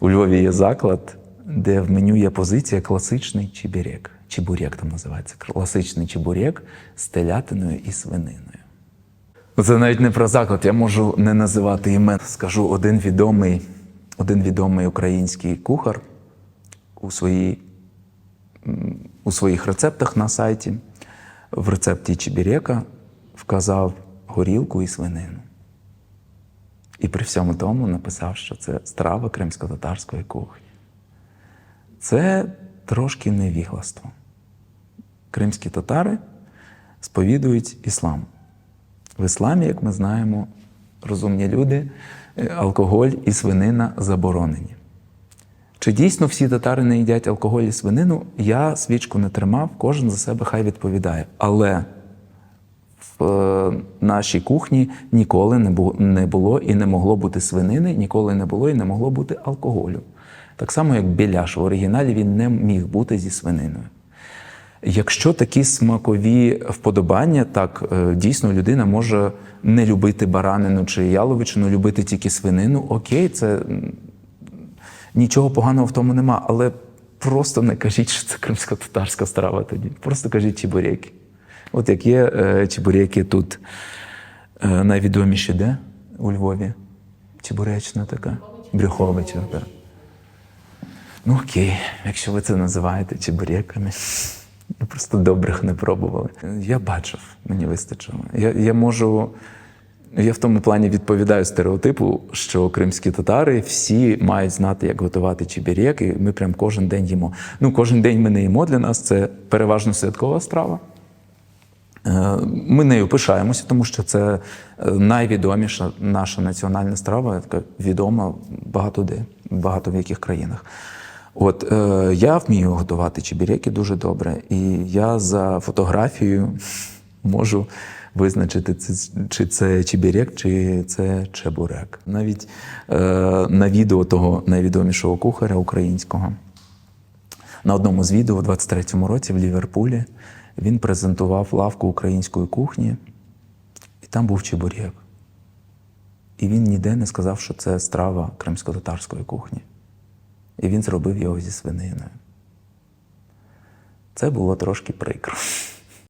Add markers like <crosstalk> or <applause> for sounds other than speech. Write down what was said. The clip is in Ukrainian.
У Львові є заклад, де в меню є позиція класичний чебурек. Чебурек там називається. Класичний чебурек з телятиною і свининою. Це навіть не про заклад, я можу не називати імен. Скажу один відомий, один відомий український кухар у, своїй, у своїх рецептах на сайті в рецепті чебірека вказав горілку і свинину. І при всьому тому написав, що це страва кримсько-татарської кухні. Це трошки невігластво. Кримські татари сповідують іслам. В ісламі, як ми знаємо, розумні люди, е, алкоголь і свинина заборонені. Чи дійсно всі татари не їдять алкоголь і свинину? Я свічку не тримав, кожен за себе хай відповідає. Але нашій кухні ніколи не було і не могло бути свинини, ніколи не було і не могло бути алкоголю. Так само, як біляш в оригіналі він не міг бути зі свининою. Якщо такі смакові вподобання, так е, дійсно людина може не любити баранину чи яловичину, любити тільки свинину. Окей, це нічого поганого в тому нема, але просто не кажіть, що це кримсько-татарська страва тоді. Просто кажіть чебуреки. От як є е, чебуреки тут е, найвідоміші, де у Львові? Чебуречна така. Брюховича. Ну окей, якщо ви це називаєте чебуреками. Ну, Просто добрих не пробували. Я бачив, мені вистачило. Я, я можу. Я в тому плані відповідаю стереотипу, що кримські татари всі мають знати, як готувати чебірек, і ми прям кожен день їмо. Ну, кожен день ми не їмо для нас, це переважно святкова страва. Е, Ми нею пишаємося, тому що це е, найвідоміша наша національна страва, яка відома багато де, багато в яких країнах. От е, я вмію готувати чебіреки дуже добре, і я за фотографією <laughs> можу визначити, чи це чебірек, чи це чебурек. Навіть на відео того найвідомішого кухаря українського. На одному з відео у 23-му році в Ліверпулі він презентував лавку української кухні, і там був чебурек. І він ніде не сказав, що це страва кримсько-татарської кухні. І він зробив його зі свининою. Це було трошки прикро.